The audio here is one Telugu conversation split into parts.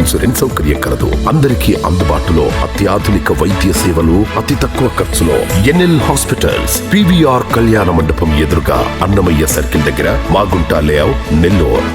ఇన్సూరెన్స్ సౌకర్యం కలదు. అందరికీ అందుబాటులో అత్యాధునిక వైద్య సేవలు అతి తక్కువ ఖర్చులో ఎన్ఎల్ హాస్పిటల్స్ పివిఆర్ కళ్యాణ మండపం ఎదురుగా అన్నమయ్య సర్కిల్ దగ్గర Magunta layout Nellore.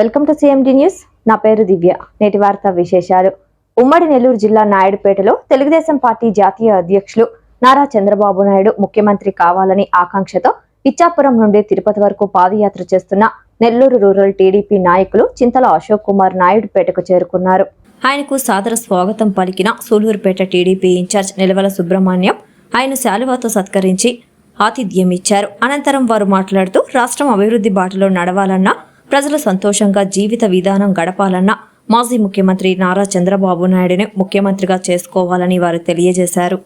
Welcome to CMD news. నా పేరు దివ్య. నేటి వార్త విశేషాలు. ఉమ్మడి నెల్లూరు జిల్లా నాయుడుపేటలో తెలుగుదేశం పార్టీ జాతీయ అధ్యక్షులు నారా చంద్రబాబు నాయుడు ముఖ్యమంత్రి కావాలని ఆకాంక్షతో ఇచ్చాపురం నుండి తిరుపతి వరకు పాదయాత్ర చేస్తున్న నెల్లూరు రూరల్ టీడీపీ నాయకులు చింతల అశోక్ కుమార్ నాయుడుపేటకు చేరుకున్నారు. ఆయనకు సాదర స్వాగతం పలికిన Sullurpeta TDP in charge Nelavala Subrahmanyam ఆయన శాలువాతో సత్కరించి ఆతిథ్యం ఇచ్చారు అనంతరం వారు మాట్లాడుతూ రాష్ట్రం అభివృద్ధి బాటలో నడవాలన్నా ప్రజలు సంతోషంగా జీవిత విధానం గడపాలన్నా మాజీ ముఖ్యమంత్రి నారా చంద్రబాబు నాయుడుని ముఖ్యమంత్రిగా చేసుకోవాలని వారు తెలియజేశారు.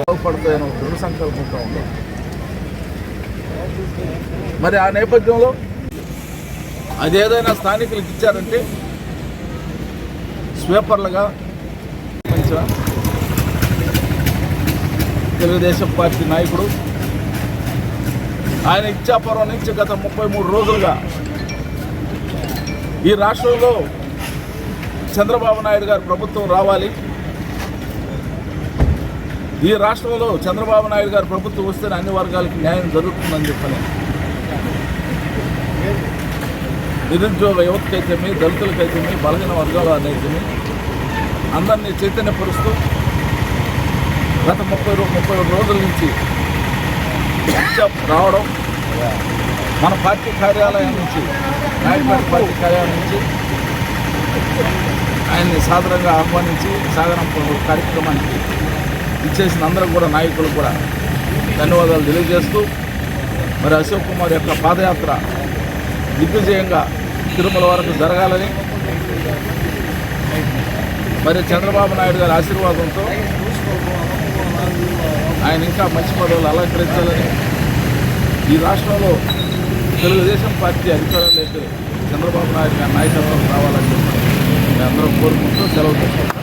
బాగుపడతాయని ఒక దృఢ సంకల్పంతో ఉంది. మరి ఆ నేపథ్యంలో అది ఏదైనా స్థానికులకు ఇచ్చారంటే స్వీపర్లుగా మంచిగా తెలుగుదేశం పార్టీ నాయకుడు ఆయన ఇచ్చాపురం నుంచి గత ముప్పై మూడు రోజులుగా ఈ రాష్ట్రంలో చంద్రబాబు నాయుడు గారి ప్రభుత్వం రావాలి. ఈ రాష్ట్రంలో చంద్రబాబు నాయుడు గారు ప్రభుత్వం వస్తేనే అన్ని వర్గాలకి న్యాయం జరుగుతుందని చెప్పని. నిరుద్యోగ యువతకైతేమి దళితులకైతేమి బలహీన వర్గాల అయితేమి అందరినీ చైతన్యపరుస్తూ గత ముప్పై రో ముప్పై రోజుల నుంచి రావడం. మన పార్టీ కార్యాలయం నుంచి నాయకుడి పార్టీ కార్యాలయం నుంచి ఆయన్ని సాధారణంగా ఆహ్వానించి సాగరంప కార్యక్రమానికి ఇచ్చేసిన అందరూ కూడా నాయకులు కూడా ధన్యవాదాలు తెలియజేస్తూ మరి అశోక్ కుమార్ యొక్క పాదయాత్ర దిగ్విజయంగా తిరుమల వరకు జరగాలని మరి చంద్రబాబు నాయుడు గారి ఆశీర్వాదంతో ఆయన ఇంకా మంచి పదవులు అలంకరించాలని ఈ రాష్ట్రంలో తెలుగుదేశం పార్టీ అధికారంలోకి చంద్రబాబు నాయుడు గారి నాయకత్వం రావాలని చెప్పి మేము అందరం కోరుకుంటూ సెలవు తీసుకుంటాం.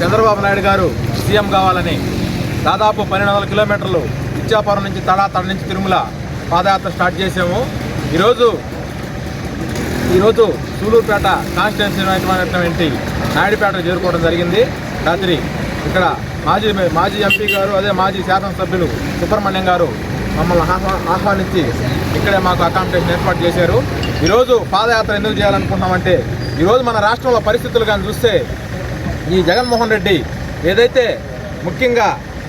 చంద్రబాబు నాయుడు గారు సీఎం కావాలని దాదాపు పన్నెండు వందల కిలోమీటర్లు ఇచ్చాపురం నుంచి తడా తడ నుంచి తిరుమల పాదయాత్ర స్టార్ట్ చేసాము ఈరోజు ఈరోజు సూలూరుపేట కాన్స్టిట్యున్సీ అయినటువంటి నాయుడుపేట చేరుకోవడం జరిగింది. రాత్రి ఇక్కడ మాజీ మాజీ ఎంపీ గారు అదే మాజీ శాసనసభ్యులు సుబ్రహ్మణ్యం గారు మమ్మల్ని ఆహ్వానించి ఇక్కడే మాకు అకామిడేషన్ ఏర్పాటు చేశారు. ఈరోజు పాదయాత్ర ఎందుకు చేయాలనుకుంటున్నామంటే ఈరోజు మన రాష్ట్రంలో పరిస్థితులు కానీ చూస్తే ఈ జగన్మోహన్ రెడ్డి ఏదైతే ముఖ్యంగా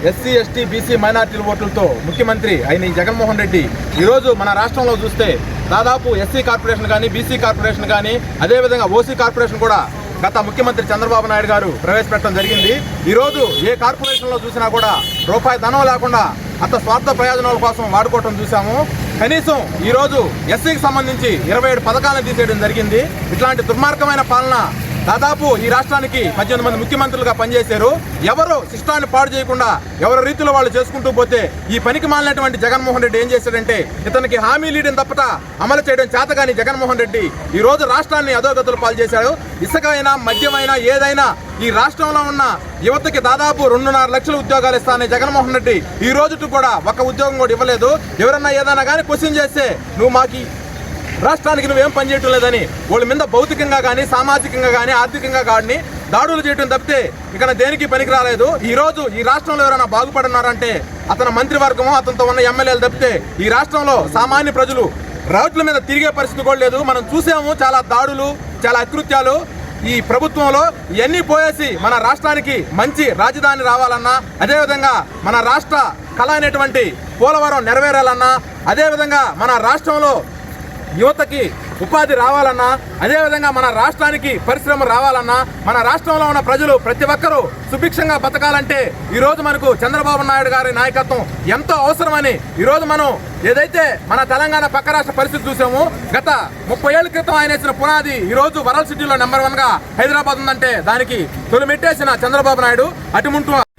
ఎస్సీ ఎస్టీ బీసీ మైనార్టీల ఓట్లతో ముఖ్యమంత్రి అయిన ఈ జగన్మోహన్ రెడ్డి ఈరోజు మన రాష్ట్రంలో చూస్తే దాదాపు ఎస్సీ కార్పొరేషన్ కానీ బీసీ కార్పొరేషన్ కానీ అదేవిధంగా ఓసీ కార్పొరేషన్ కూడా గత ముఖ్యమంత్రి చంద్రబాబు నాయుడు గారు ప్రవేశపెట్టడం జరిగింది. ఈరోజు ఏ కార్పొరేషన్లో చూసినా కూడా రూపాయి ధనం లేకుండా అంత స్వార్థ ప్రయోజనాల కోసం వాడుకోవటం చూసాము కనీసం ఈరోజు ఎస్సీకి సంబంధించి ఇరవై ఏడు పథకాలను తీసేయడం జరిగింది. ఇట్లాంటి దుర్మార్గమైన పాలన దాదాపు ఈ రాష్ట్రానికి పద్దెనిమిది మంది ముఖ్యమంత్రులుగా పనిచేశారు. ఎవరు శిష్టాన్ని పాడు చేయకుండా ఎవరి రీతిలో వాళ్ళు చేసుకుంటూ పోతే ఈ పనికి మాలినటువంటి జగన్మోహన్ రెడ్డి ఏం చేశాడంటే ఇతనికి హామీ లీడని తప్పట అమలు చేయడం చేతగాని జగన్మోహన్ రెడ్డి ఈ రోజు రాష్ట్రాన్ని అధోగతులు పాలు చేశాడు ఇసుక అయినా మద్యమైనా ఏదైనా ఈ రాష్ట్రంలో ఉన్న యువతకి దాదాపు రెండున్నర లక్షల ఉద్యోగాలు ఇస్తానని జగన్మోహన్ రెడ్డి ఈ రోజుకు కూడా ఒక ఉద్యోగం కూడా ఇవ్వలేదు. ఎవరన్నా ఏదైనా కానీ క్వశ్చన్ చేస్తే నువ్వు మాకు రాష్ట్రానికి నువ్వేం పనిచేయటం లేదని వాళ్ళ మీద భౌతికంగా కానీ సామాజికంగా కానీ ఆర్థికంగా కానీ దాడులు చేయటం తప్పితే ఇక్కడ దేనికి పనికి రాలేదు? ఈ రోజు ఈ రాష్ట్రంలో ఎవరైనా బాగుపడున్నారంటే అతని మంత్రివర్గము అతనితో ఉన్న ఎమ్మెల్యేలు తప్పితే ఈ రాష్ట్రంలో సామాన్య ప్రజలు రోడ్ల మీద తిరిగే పరిస్థితి కూడా లేదు. మనం చూసాము చాలా దాడులు చాలా అకృత్యాలు. ఈ ప్రభుత్వంలో ఇవన్నీ పోయేసి మన రాష్ట్రానికి మంచి రాజధాని రావాలన్నా అదేవిధంగా మన రాష్ట్ర కళ అనేటువంటి పోలవరం నెరవేరాలన్నా అదేవిధంగా మన రాష్ట్రంలో యువతకి ఉపాధి రావాలన్నా అదేవిధంగా మన రాష్ట్రానికి పరిశ్రమ రావాలన్నా మన రాష్ట్రంలో ఉన్న ప్రజలు ప్రతి ఒక్కరూ సుభిక్షంగా బతకాలంటే ఈరోజు మనకు చంద్రబాబు నాయుడు గారి నాయకత్వం ఎంతో అవసరమని ఈరోజు మనం ఏదైతే మన తెలంగాణ పక్క రాష్ట్ర పరిస్థితి చూసామో గత ముప్పై ఏళ్ళ క్రితం ఆయన వేసిన పునాది ఈరోజు వరల్డ్ సిటీలో నెంబర్ వన్గా హైదరాబాద్ ఉందంటే దానికి తొలిమెట్టేసిన చంద్రబాబు నాయుడు అటుముంటూ